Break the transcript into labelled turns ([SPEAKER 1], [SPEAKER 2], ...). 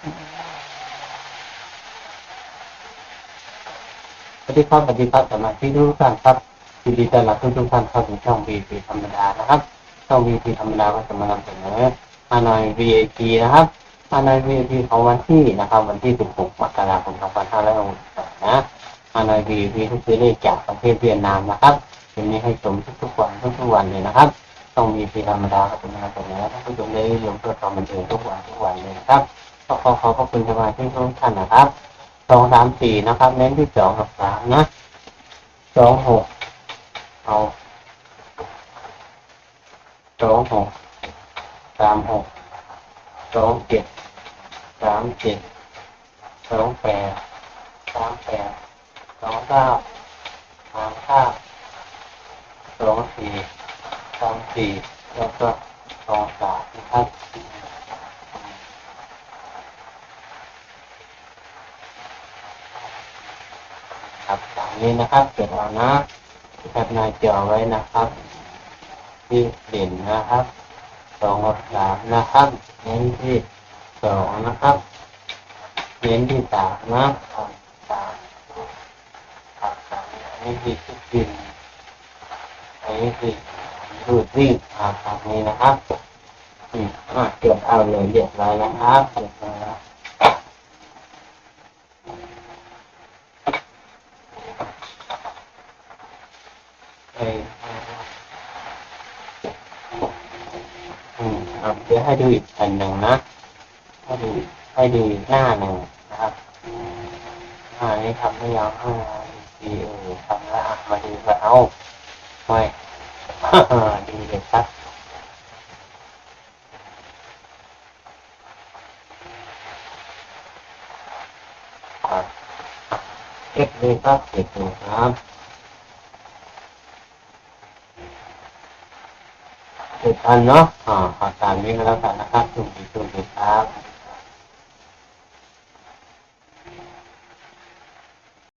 [SPEAKER 1] สวัสดีครับสวัสดีครับสมาชิกทุกท่านครับยินดีต้อนรับทุกทุกท่านเข้าสู่ช่อง VP ธรรมดานะครับ ช่อง VP ธรรมดาก็จะมานำเสนอฮานอย VAT นะครับฮานอย VAT ของวันที่นะครับ วันที่ 16 มกราคม 2562นะฮานอย VAT ก็คือเลขจากประเทศเวียดนามนะครับจะมีให้ชมทุกๆวันทุกๆวันเลยนะครับช่อง VP ธรรมดาก็จะมานำเสนอท่านผู้ชมได้รวมเพื่อความบันเทิงทุกวันทุกวันเลยนะครับ ก็ขอขอบพระคุณสมาชิกทุกท่านนะครับสองสามสี่นะครับ เน้นที่สองกับสามนะสองหกเอาสองหกสามหกสองเจ็ดสามเจ็ดสองแปดสามแปดสองเก้าสามเก้าสองสี่สามสี่แล้วก็สองสามนะครับ ครับตามนี้นะครับเก็บเอานะแคปหน้าจอไว้นะครับที่เด่นนะครับสองกับสามนะครับเน้นที่สองนะครับเน้นที่สามนะสามสามครับสามอันนี้ที่ทุกดินอันนี้ที่รูดรีดครับตามนี้นะครับอืมอะเก็บเอาเลยเรียบร้อยนะครับเรียบร้อยแล้ว เอออืมครับเดี๋ยวให้ดูอีกแผ่นหนึ่งนะ ให้ดูให้ดูอีกหน้าหนึ่งนะครับหน้านี้ทำไม่ยาวห้าทีเออทำแล้วอะมาดูกันเอาไม่ดีเลยครับครับเก็บเลยครับเก็บเลยครับ เจ็ดพันเนาะอ่าขอตามนี้ก็แล้วกันนะครับสุขดีสุขดีครับ